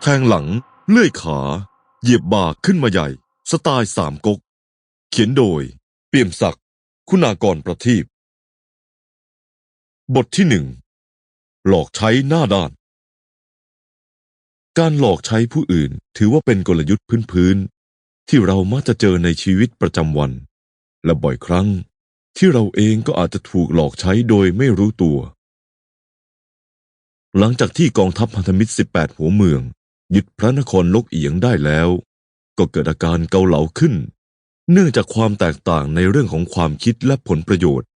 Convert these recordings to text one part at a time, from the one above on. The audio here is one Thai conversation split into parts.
แทงหลัง เลื่อยขา เหยียบบ่าขึ้นมาใหญ่ สไตล์สามก๊ก เขียนโดย เปี่ยมศักดิ์คุณากรประทีปบทที่หนึ่งหลอกใช้หน้าด้าน การหลอกใช้ผู้อื่นถือว่าเป็นกลยุทธ์พื้นๆที่เรามักจะเจอในชีวิตประจำวัน และบ่อยครั้ง ที่เราเองก็อาจจะถูกหลอกใช้โดยไม่รู้ตัว หลังจากที่กองทัพพันธมิตร 18 หัวเมือง ยึดพระนครลกเอียงได้แล้ว ก็เกิดอาการเกาเหลาขึ้น เนื่องจากความแตกต่างในเรื่องของความคิดและผลประโยชน์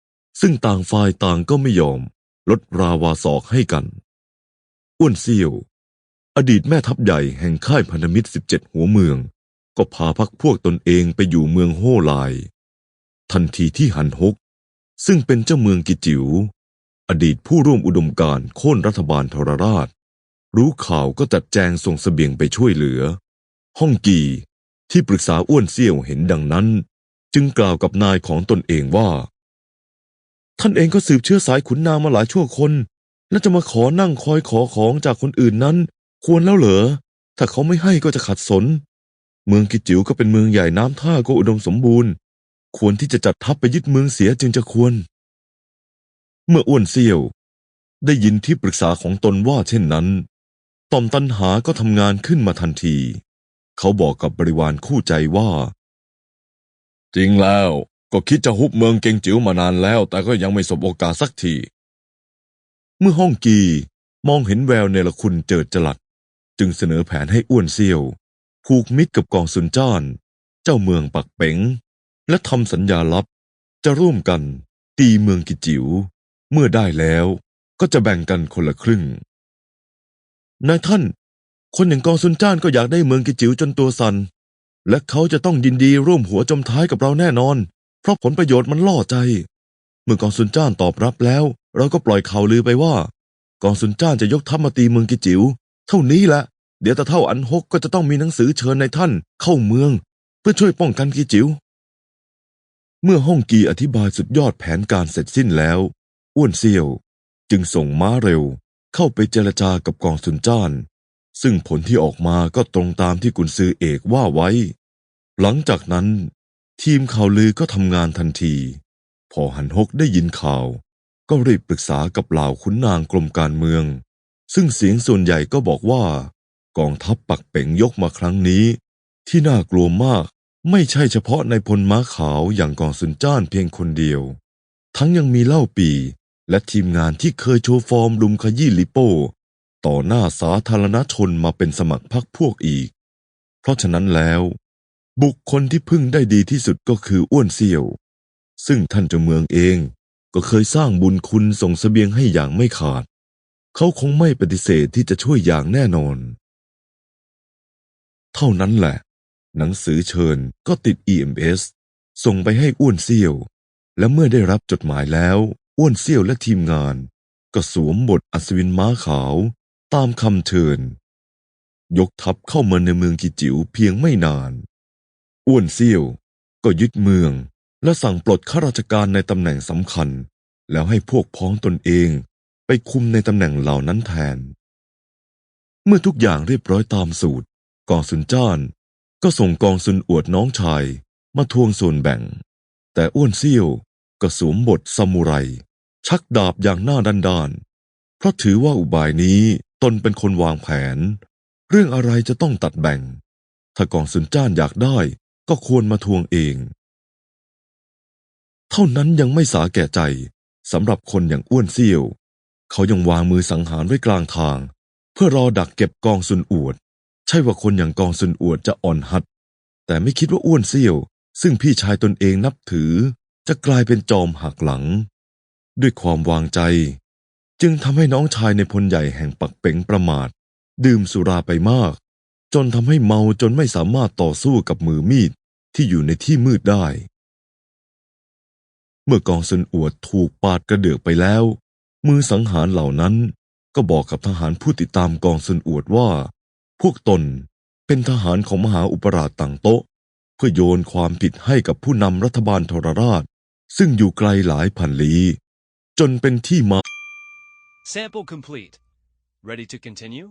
ซึ่งต่างฝ่ายต่างก็ไม่ยอม ลดราวาศอกให้กัน อ้วนเซียว อดีตแม่ทัพใหญ่แห่งค่ายพันธมิตร 17 หัวเมือง ก็พาพักพวกตนเองไปอยู่เมืองโฮลายทันทีที่หันฮกซึ่งเป็นเจ้าเมืองกิจิว๋ว อดีตผู้ร่วมอุดมการณ์โค่นรัฐบาลทรราช รู้ข่าวก็จัดแจงส่งเสบียงไปช่วยเหลือฮ่องกีที่ปรึกษาอ้วนเซี่ยวเห็นดังนั้น จึงกล่าวกับนายของตนเองว่า ท่านเองก็สืบเชื้อสายขุนนางมาหลายชั่วคน และจะมาขอนั่งคอยขอของจากคนอื่นนั้น ควรแล้วเหรอถ้าเขาไม่ให้ก็จะขัดสน เมืองกิจิ๋วก็เป็นเมืองใหญ่น้ำท่าก็อุดมสมบูรณ์ ควรที่จะจัดทัพไปยึดเมืองเสียจึงจะควร เมื่ออ้วนเซี่ยว ได้ยินที่ปรึกษาของตนว่าเช่นนั้น ต่อมตันหาก็ทำงานขึ้นมาทันที เขาบอกกับบริวารคู่ใจว่า จริงแล้วก็คิดจะฮุบเมืองเกงจิ๋วมานานแล้ว แต่ก็ยังไม่สบโอกาสสักที เมื่อฮ่องกีมองเห็นแววเนรคุณเจิดจลัด จึงเสนอแผนให้อ้วนเซียวผูกมิตรกับกองซุนจ้าน เจ้าเมืองปักเป๋ง และทำสัญญาลับ จะร่วมกันตีเมืองกิจิ๋ว เมื่อได้แล้วก็จะแบ่งกันคนละครึ่ง นายท่าน คนอย่างกองซุนจ้านก็อยากได้เมืองกิจิ๋วจนตัวสันและเขาจะต้องยินดีร่วมหัวจมท้ายกับเราแน่นอน เพราะผลประโยชน์มันล่อใจ เมื่อกองซุนจ้านตอบรับแล้ว เราก็ปล่อยข่าวลือไปว่า กองซุนจ้านจะยกทัพมาตีเมืองกิจิ๋ว เท่านี้แหละ เดี๋ยวตาเท่าอันฮกก็จะต้องมีหนังสือเชิญในท่าน เข้าเมือง เพื่อช่วยป้องกันกิจิ๋ว เมื่อฮ่องกีอธิบายสุดยอดแผนการเสร็จสิ้นแล้ว อ้วนเซียว จึงส่งม้าเร็วเข้าไปเจรจากับกองซุนจ้าน ซึ่งผลที่ออกมาก็ตรงตามที่กุนซือเอกว่าไว้ หลังจากนั้น ทีมข่าวลือก็ทำงานทันที พอหันฮกได้ยินข่าว ก็รีบปรึกษากับเหล่าขุนนางกรมการเมือง ซึ่งเสียงส่วนใหญ่ก็บอกว่า กองทัพปักเป๋งยกมาครั้งนี้ ที่น่ากลัวมากไม่ใช่เฉพาะในพลม้าขาวอย่างกองซุนจ้านเพียงคนเดียว ทั้งยังมีเล่าปี และทีมงานที่เคยโชว์ฟอร์มลุมขยี้ลิโป้ ต่อหน้าสาธารณชนมาเป็นสมัครพรรคพวกอีก เพราะฉะนั้นแล้ว บุคคลที่พึ่งได้ดีที่สุดก็คืออ้วนเซี่ยว ซึ่งท่านเจ้าเมืองเองก็เคยสร้างบุญคุณส่งเสบียงให้อย่างไม่ขาด เขาคงไม่ปฏิเสธที่จะช่วยอย่างแน่นอน เท่านั้นแหละ หนังสือเชิญก็ติด EMS ส่งไปให้อ้วนเซี่ยว และเมื่อได้รับจดหมายแล้ว อ้วนเซี่ยวและทีมงาน ก็สวมบทอัศวินม้าขาวตามคำเชิญ ยกทัพเข้ามาในเมืองกิจิ๋วเพียงไม่นาน อ้วนเซี่ยวก็ยึดเมืองและสั่งปลดข้าราชการในตำแหน่งสำคัญ แล้วให้พวกพ้องตนเองไปคุมในตำแหน่งเหล่านั้นแทน เมื่อทุกอย่างเรียบร้อยตามสูตร กองซุนจ้าน ก็ส่งกองซุนอวดน้องชายมาทวงส่วนแบ่ง แต่อ้วนเซี่ยว ก็สวมบทซามูไรชักดาบอย่างหน้าด้านดานๆ เพราะถือว่าอุบายนี้ตนเป็นคนวางแผน เรื่องอะไรจะต้องตัดแบ่ง ถ้ากองซุนจ้านอยากได้ก็ควรมาทวงเอง เท่านั้นยังไม่สาแก่ใจสำหรับคนอย่างอ้วนเซี่ยว เขายังวางมือสังหารไว้กลางทาง เพื่อรอดักเก็บกองซุนอวด ใช่ว่าคนอย่างกองซุนอวดจะอ่อนหัด แต่ไม่คิดว่าอ้วนเซี่ยว ซึ่งพี่ชายตนเองนับถือ จะกลายเป็นจอมหักหลัง ด้วยความวางใจ จึงทำให้น้องชายในพลใหญ่แห่งปักเป๋งประมาท ดื่มสุราไปมาก จนทำให้เมาจนไม่สามารถต่อสู้กับมือมีดที่อยู่ในที่มืดได้ เมื่อกองซุนอวดถูกปาดกระเดือกไปแล้ว มือสังหารเหล่านั้นก็บอกกับทหารผู้ติดตามกองซุนอวดว่า พวกตนเป็นทหารของมหาอุปราชต่างโต๊ะ เพื่อโยนความผิดให้กับผู้นำรัฐบาลทรราช ซึ่งอยู่ไกลหลายพันลี้จนเป็นที่มา Sample complete. Ready to continue?